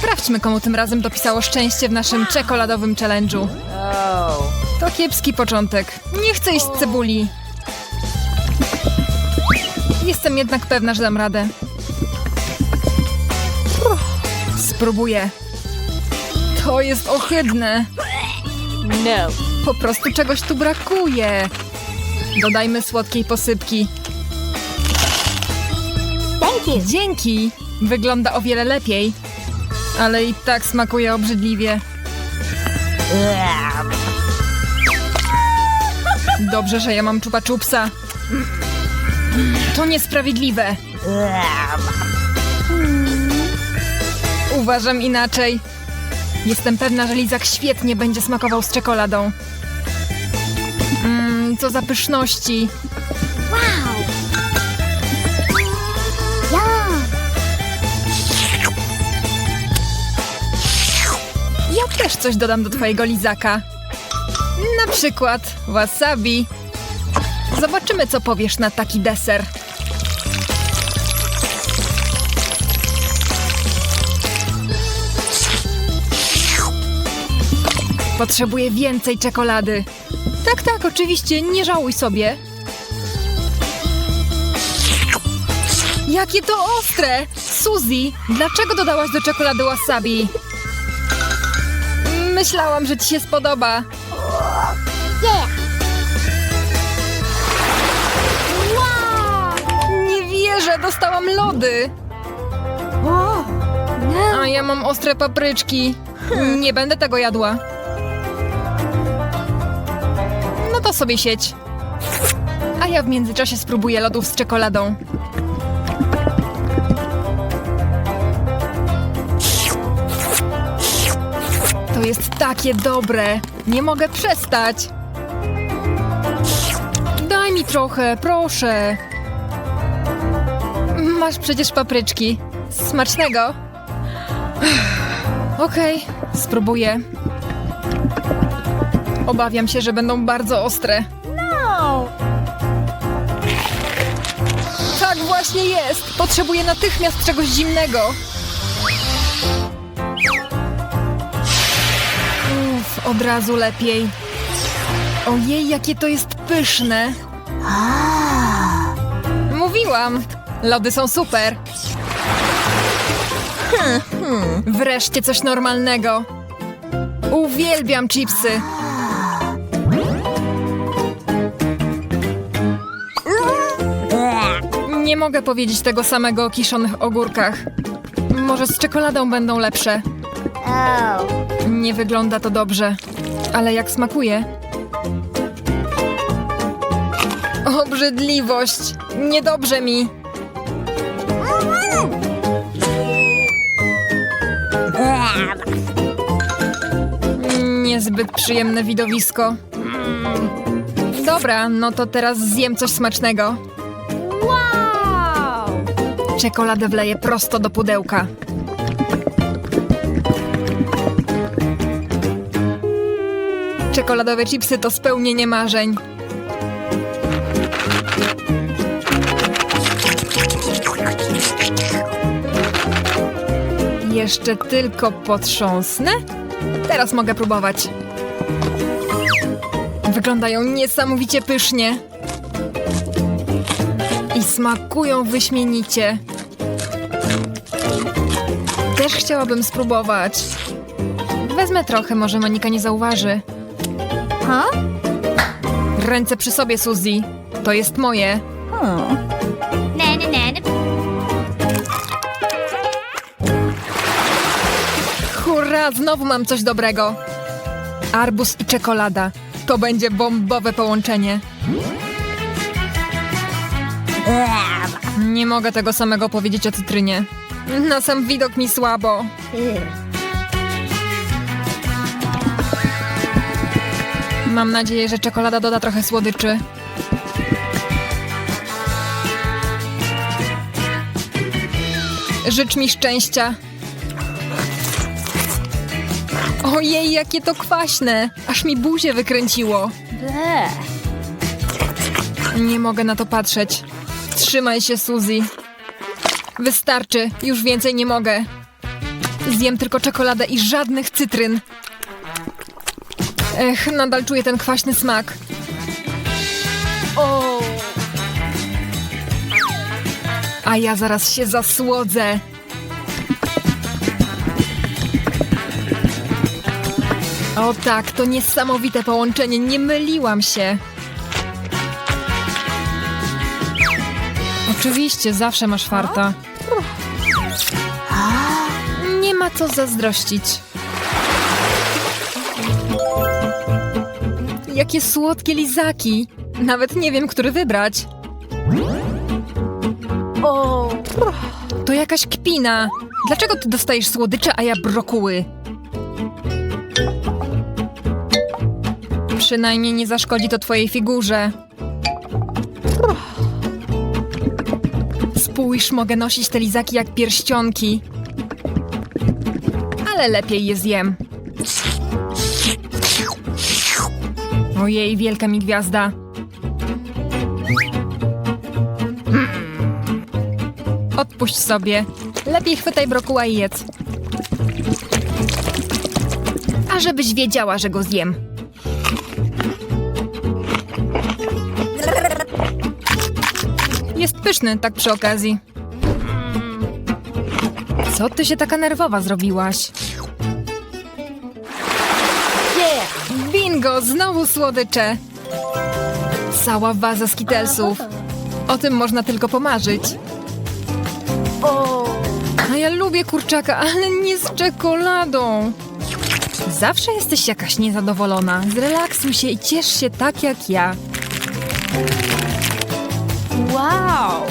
Sprawdźmy, komu tym razem dopisało szczęście w naszym czekoladowym challenge'u. To kiepski początek. Nie chcę iść cebuli. Jestem jednak pewna, że dam radę. Spróbuję. To jest ohydne. No. Po prostu czegoś tu brakuje. Dodajmy słodkiej posypki. Dzięki! Wygląda o wiele lepiej. Ale i tak smakuje obrzydliwie. Dobrze, że ja mam czupa czupsa. To niesprawiedliwe. Uważam inaczej. Jestem pewna, że lizak świetnie będzie smakował z czekoladą. Mmm, co za pyszności. Coś dodam do twojego lizaka. Na przykład wasabi. Zobaczymy, co powiesz na taki deser. Potrzebuję więcej czekolady. Tak, tak, oczywiście, nie żałuj sobie. Jakie to ostre! Suzy, dlaczego dodałaś do czekolady wasabi? Myślałam, że ci się spodoba. Yeah. Wow. Nie wierzę, dostałam lody. A ja mam ostre papryczki. Nie będę tego jadła. No to sobie sieć. A ja w międzyczasie spróbuję lodów z czekoladą. Jest takie dobre. Nie mogę przestać. Daj mi trochę, proszę. Masz przecież papryczki. Smacznego. Okej, spróbuję. Obawiam się, że będą bardzo ostre. No. Tak właśnie jest! Potrzebuję natychmiast czegoś zimnego. Od razu lepiej. Ojej, jakie to jest pyszne. Mówiłam, lody są super. Wreszcie coś normalnego. Uwielbiam chipsy. Nie mogę powiedzieć tego samego o kiszonych ogórkach. Może z czekoladą będą lepsze. Nie wygląda to dobrze. Ale jak smakuje? Obrzydliwość! Niedobrze mi! Niezbyt przyjemne widowisko. Dobra, no to teraz zjem coś smacznego. Wow. Czekoladę wleję prosto do pudełka. Czekoladowe chipsy to spełnienie marzeń. Jeszcze tylko potrząsnę? Teraz mogę próbować. Wyglądają niesamowicie pysznie. I smakują wyśmienicie. Też chciałabym spróbować. Wezmę trochę, może Monika nie zauważy. Huh? Ręce przy sobie, Suzy. To jest moje. Na na na. Hurra, znowu mam coś dobrego. Arbus i czekolada. To będzie bombowe połączenie. Nie mogę tego samego powiedzieć o cytrynie. Na sam widok mi słabo. Mam nadzieję, że czekolada doda trochę słodyczy. Życz mi szczęścia. Ojej, jakie to kwaśne! Aż mi buzię wykręciło. Nie mogę na to patrzeć. Trzymaj się, Suzy. Wystarczy, już więcej nie mogę. Zjem tylko czekoladę i żadnych cytryn. Ech, nadal czuję ten kwaśny smak. O! A ja zaraz się zasłodzę. O tak, to niesamowite połączenie, nie myliłam się. Oczywiście, zawsze masz farta. Nie ma co zazdrościć. Jakie słodkie lizaki. Nawet nie wiem, który wybrać. To jakaś kpina. Dlaczego ty dostajesz słodycze, a ja brokuły? Przynajmniej nie zaszkodzi to twojej figurze. Spójrz, mogę nosić te lizaki jak pierścionki. Ale lepiej je zjem. Ojej, wielka mi gwiazda. Odpuść sobie. Lepiej chwytaj brokuła i jedz. A żebyś wiedziała, że go zjem. Jest pyszny, tak przy okazji. Co ty się taka nerwowa zrobiłaś? Bingo, znowu słodycze. Cała waza skitelsów. O tym można tylko pomarzyć. A ja lubię kurczaka, ale nie z czekoladą. Zawsze jesteś jakaś niezadowolona. Zrelaksuj się i ciesz się tak jak ja. Wow.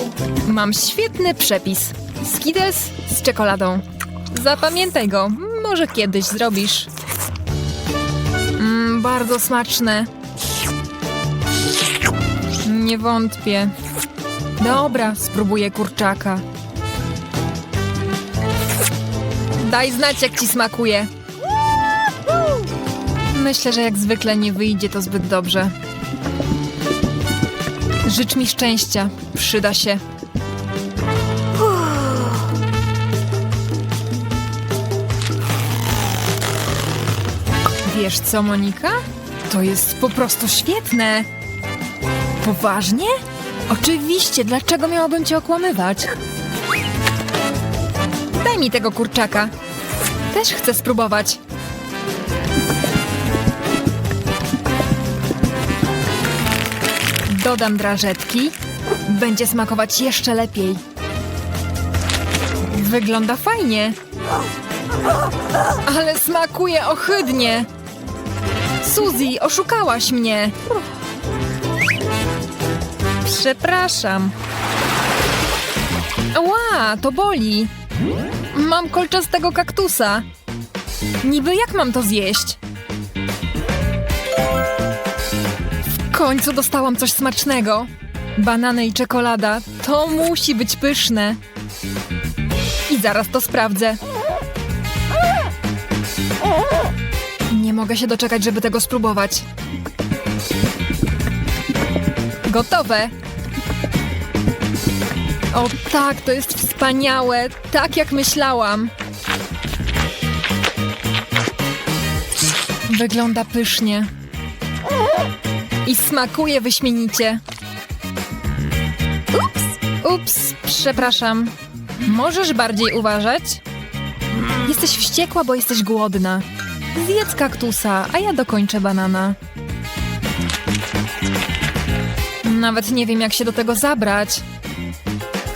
Mam świetny przepis. Skittles z czekoladą. Zapamiętaj go, może kiedyś zrobisz. Bardzo smaczne. Nie wątpię. Dobra, spróbuję kurczaka. Daj znać, jak ci smakuje. Myślę, że jak zwykle nie wyjdzie to zbyt dobrze. Życz mi szczęścia. Przyda się. Wiesz co, Monika? To jest po prostu świetne. Poważnie? Oczywiście, dlaczego miałabym cię okłamywać? Daj mi tego kurczaka. Też chcę spróbować. Dodam drażetki. Będzie smakować jeszcze lepiej. Wygląda fajnie. Ale smakuje ohydnie. Suzy, oszukałaś mnie. Przepraszam. Ła, to boli. Mam kolczastego kaktusa. Niby jak mam to zjeść? W końcu dostałam coś smacznego. Banany i czekolada. To musi być pyszne. I zaraz to sprawdzę. Mogę się doczekać, żeby tego spróbować. Gotowe. O tak, to jest wspaniałe. Tak jak myślałam. Wygląda pysznie. I smakuje wyśmienicie. Ups, ups, przepraszam. Możesz bardziej uważać? Jesteś wściekła, bo jesteś głodna. Zjedz kaktusa, a ja dokończę banana. Nawet nie wiem, jak się do tego zabrać.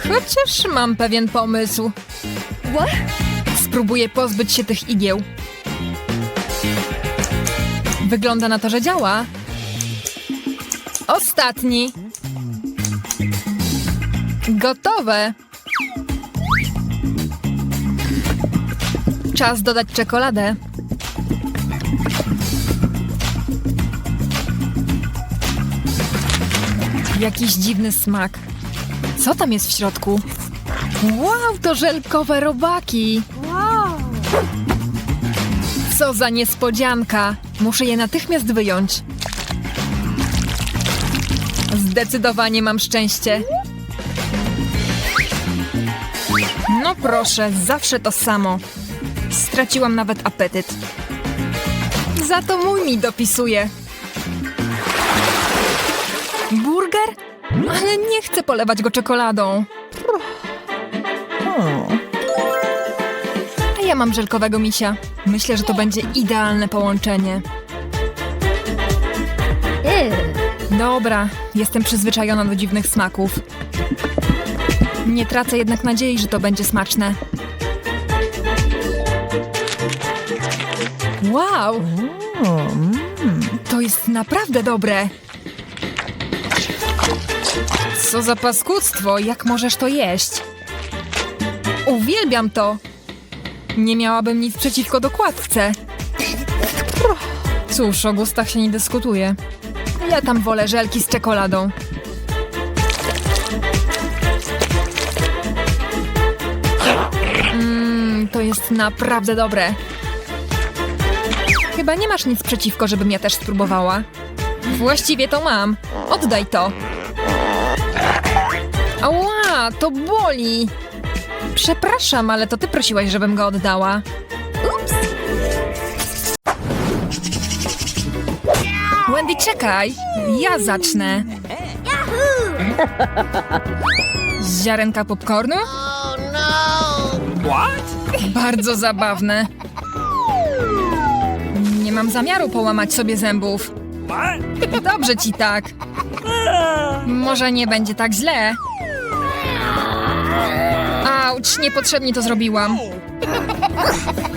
Chociaż mam pewien pomysł. Spróbuję pozbyć się tych igieł. Wygląda na to, że działa. Ostatni. Gotowe. Czas dodać czekoladę. Jakiś dziwny smak. Co tam jest w środku? Wow, to żelkowe robaki. Wow. Co za niespodzianka. Muszę je natychmiast wyjąć. Zdecydowanie mam szczęście. No proszę, zawsze to samo. Straciłam nawet apetyt. Za to mój mi dopisuje. Burger? Ale nie chcę polewać go czekoladą. A ja mam żelkowego misia. Myślę, że to będzie idealne połączenie. Ew. Dobra, jestem przyzwyczajona do dziwnych smaków. Nie tracę jednak nadziei, że to będzie smaczne. Wow! To jest naprawdę dobre. Co za paskudztwo, jak możesz to jeść? Uwielbiam to. Nie miałabym nic przeciwko dokładce. Cóż, o gustach się nie dyskutuje. Ja tam wolę żelki z czekoladą. Mmm, to jest naprawdę dobre. Chyba nie masz nic przeciwko, żebym ja też spróbowała. Właściwie to mam. Oddaj to. To boli. Przepraszam, ale to ty prosiłaś, żebym go oddała. Wendy, czekaj. Ja zacznę. Ziarenka popcornu? Bardzo zabawne. Nie mam zamiaru połamać sobie zębów. Dobrze ci tak. Może nie będzie tak źle. Niepotrzebnie to zrobiłam.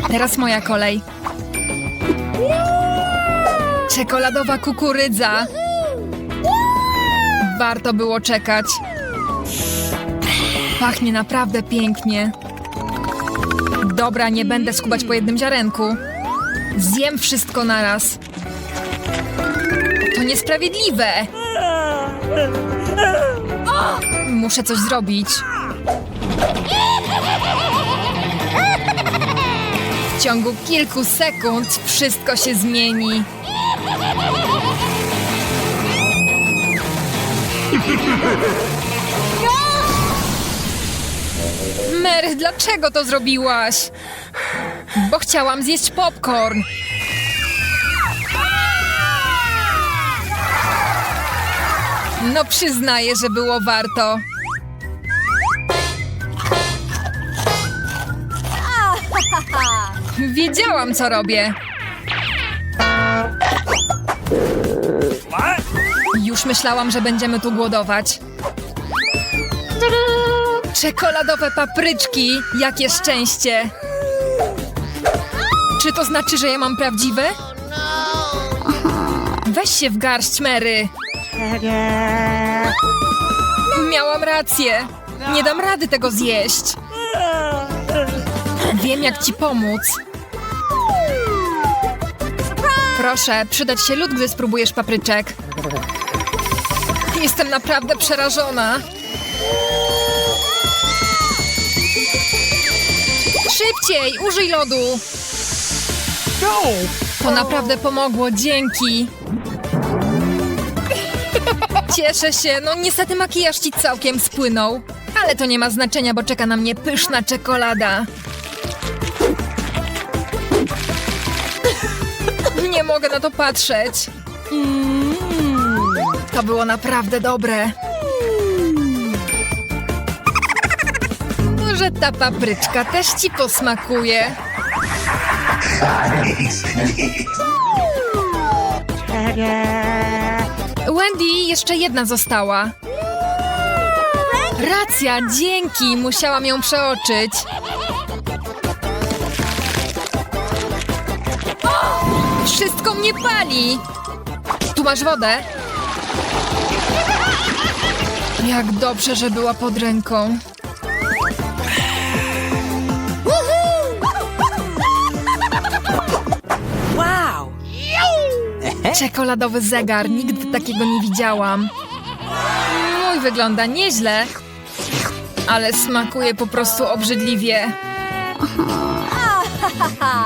Teraz moja kolej. Czekoladowa kukurydza. Warto było czekać. Pachnie naprawdę pięknie. Dobra, nie będę skubać po jednym ziarenku. Zjem wszystko naraz. To niesprawiedliwe. Muszę coś zrobić. Ciągu kilku sekund wszystko się zmieni. Mary, dlaczego to zrobiłaś? Bo chciałam zjeść popcorn. No przyznaję, że było warto. Wiedziałam, co robię. Już myślałam, że będziemy tu głodować. Czekoladowe papryczki! Jakie szczęście! Czy to znaczy, że ja mam prawdziwe? Weź się w garść, Mary! Miałam rację! Nie dam rady tego zjeść! Wiem, jak ci pomóc. Proszę, przydać się lód, gdy spróbujesz papryczek. Jestem naprawdę przerażona. Szybciej, użyj lodu. To naprawdę pomogło, dzięki. Cieszę się, no niestety makijaż ci całkiem spłynął. Ale to nie ma znaczenia, bo czeka na mnie pyszna czekolada. Nie mogę na to patrzeć. To było naprawdę dobre. Może ta papryczka też ci posmakuje. Wendy, jeszcze jedna została. Racja, dzięki, musiałam ją przeoczyć. Mnie pali! Tu masz wodę? Jak dobrze, że była pod ręką. Wow. Czekoladowy zegar, nigdy takiego nie widziałam. Mój wygląda nieźle, ale smakuje po prostu obrzydliwie.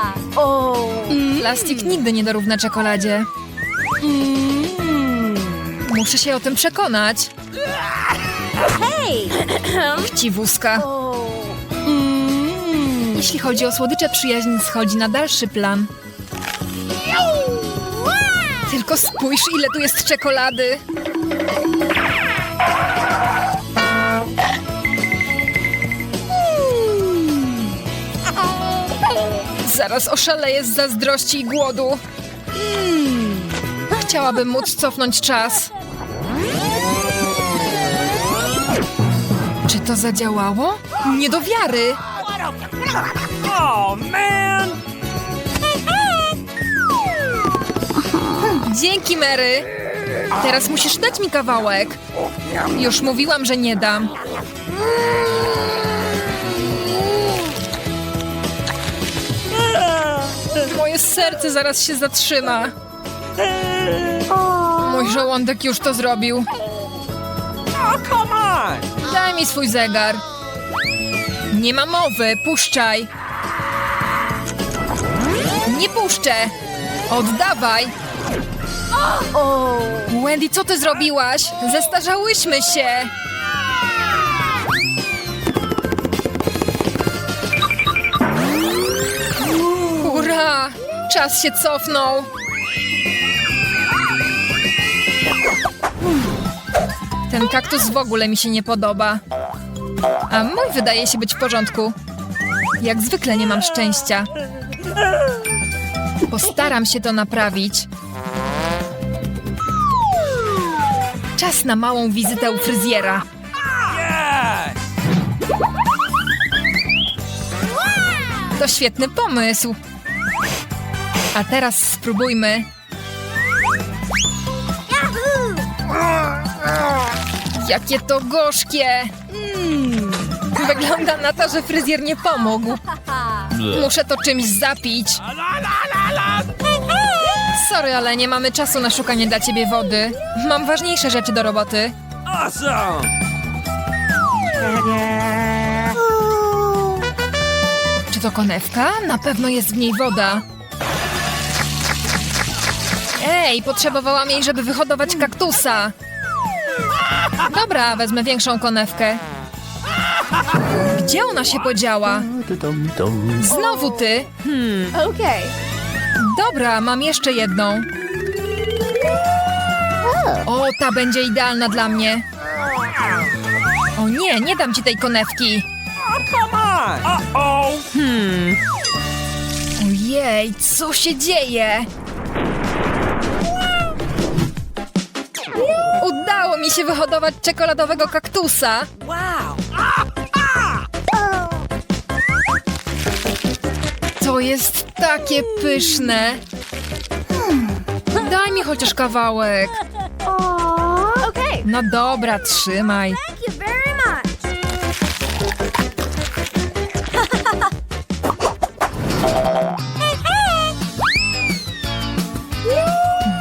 Plastik nigdy nie dorówna czekoladzie. Muszę się o tym przekonać. Hey. Chciwuska. Oh. Jeśli chodzi o słodycze, przyjaźń schodzi na dalszy plan. Tylko spójrz, ile tu jest czekolady. Zaraz oszaleję z zazdrości i głodu. Chciałabym móc cofnąć czas. Czy to zadziałało? Nie do wiary! Oh man! Dzięki, Mary! Teraz musisz dać mi kawałek. Już mówiłam, że nie dam. Serce zaraz się zatrzyma. Mój żołądek już to zrobił. Daj mi swój zegar. Nie ma mowy, puszczaj. Nie puszczę. Oddawaj. Wendy, co ty zrobiłaś? Zestarzałyśmy się. Czas się cofnął. Ten kaktus w ogóle mi się nie podoba. A mój wydaje się być w porządku. Jak zwykle nie mam szczęścia. Postaram się to naprawić. Czas na małą wizytę u fryzjera. To świetny pomysł. A teraz spróbujmy. Jakie to gorzkie! Wygląda na to, że fryzjer nie pomógł. Muszę to czymś zapić. Sorry, ale nie mamy czasu na szukanie dla ciebie wody. Mam ważniejsze rzeczy do roboty. Czy to konewka? Na pewno jest w niej woda. Ej, potrzebowałam jej, żeby wyhodować kaktusa. Dobra, wezmę większą konewkę. Gdzie ona się podziała? Znowu ty. Okay. Dobra, mam jeszcze jedną. O, ta będzie idealna dla mnie. O nie, nie dam ci tej konewki. Come on! Uh-oh! Ojej, co się dzieje? Mi się wyhodować czekoladowego kaktusa. Wow. To jest takie pyszne. Daj mi chociaż kawałek. No dobra, trzymaj.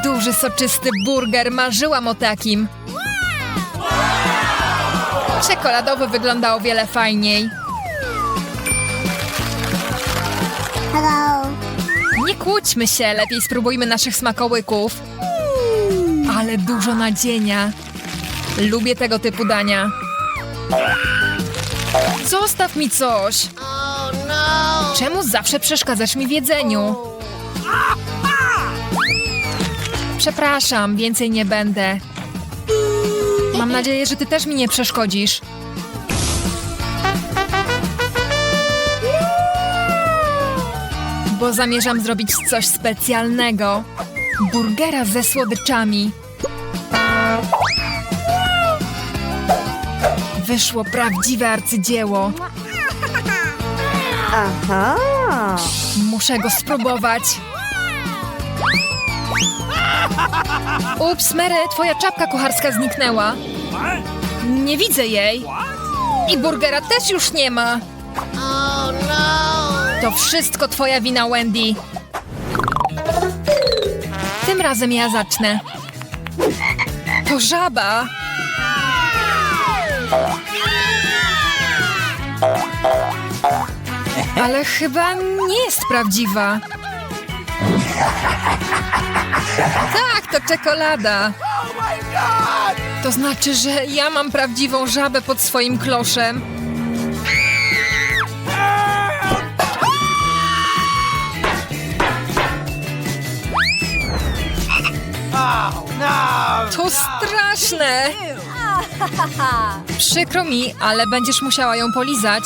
Duży, soczysty burger. Marzyłam o takim. Czekoladowy wygląda o wiele fajniej. Hello. Nie kłóćmy się, lepiej spróbujmy naszych smakołyków. Ale dużo nadzienia. Lubię tego typu dania. Zostaw mi coś. Czemu zawsze przeszkadzasz mi w jedzeniu? Przepraszam, więcej nie będę. Mam nadzieję, że ty też mi nie przeszkodzisz. Bo zamierzam zrobić coś specjalnego. Burgera ze słodyczami. Wyszło prawdziwe arcydzieło. Aha. Muszę go spróbować. Ups, Mary, twoja czapka kucharska zniknęła. Nie widzę jej. I burgera też już nie ma. To wszystko twoja wina, Wendy. Tym razem ja zacznę. To żaba. Ale chyba nie jest prawdziwa. Tak, to czekolada. To znaczy, że ja mam prawdziwą żabę pod swoim kloszem. To straszne! Przykro mi, ale będziesz musiała ją polizać.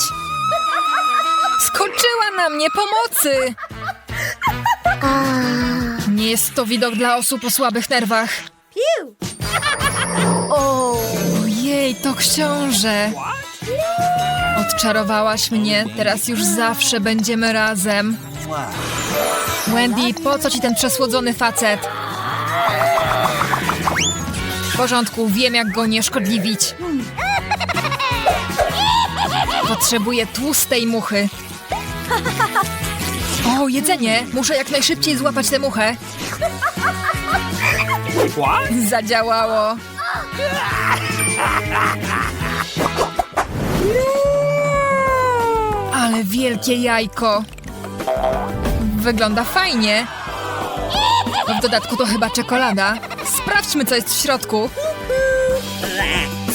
Skoczyła na mnie pomocy! Nie jest to widok dla osób o słabych nerwach. Ojej, to książę! Odczarowałaś mnie, teraz już zawsze będziemy razem. Wendy, po co ci ten przesłodzony facet? W porządku, wiem jak go nie szkodliwić. Potrzebuję tłustej muchy. O, jedzenie! Muszę jak najszybciej złapać tę muchę. Zadziałało. Ale wielkie jajko. Wygląda fajnie. W dodatku to chyba czekolada. Sprawdźmy, co jest w środku.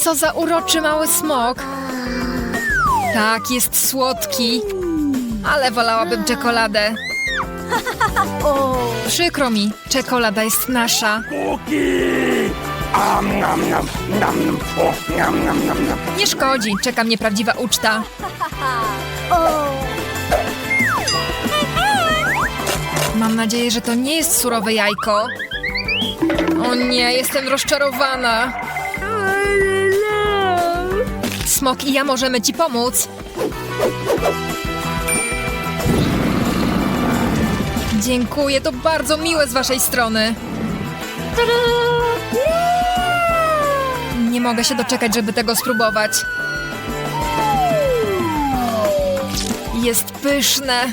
Co za uroczy mały smok. Tak, jest słodki. Ale wolałabym czekoladę. Przykro mi, czekolada jest nasza. Nie szkodzi, czeka mnie prawdziwa uczta. Mam nadzieję, że to nie jest surowe jajko. O nie, jestem rozczarowana. Smok i ja możemy ci pomóc. Dziękuję, to bardzo miłe z waszej strony. Nie mogę się doczekać, żeby tego spróbować. Jest pyszne.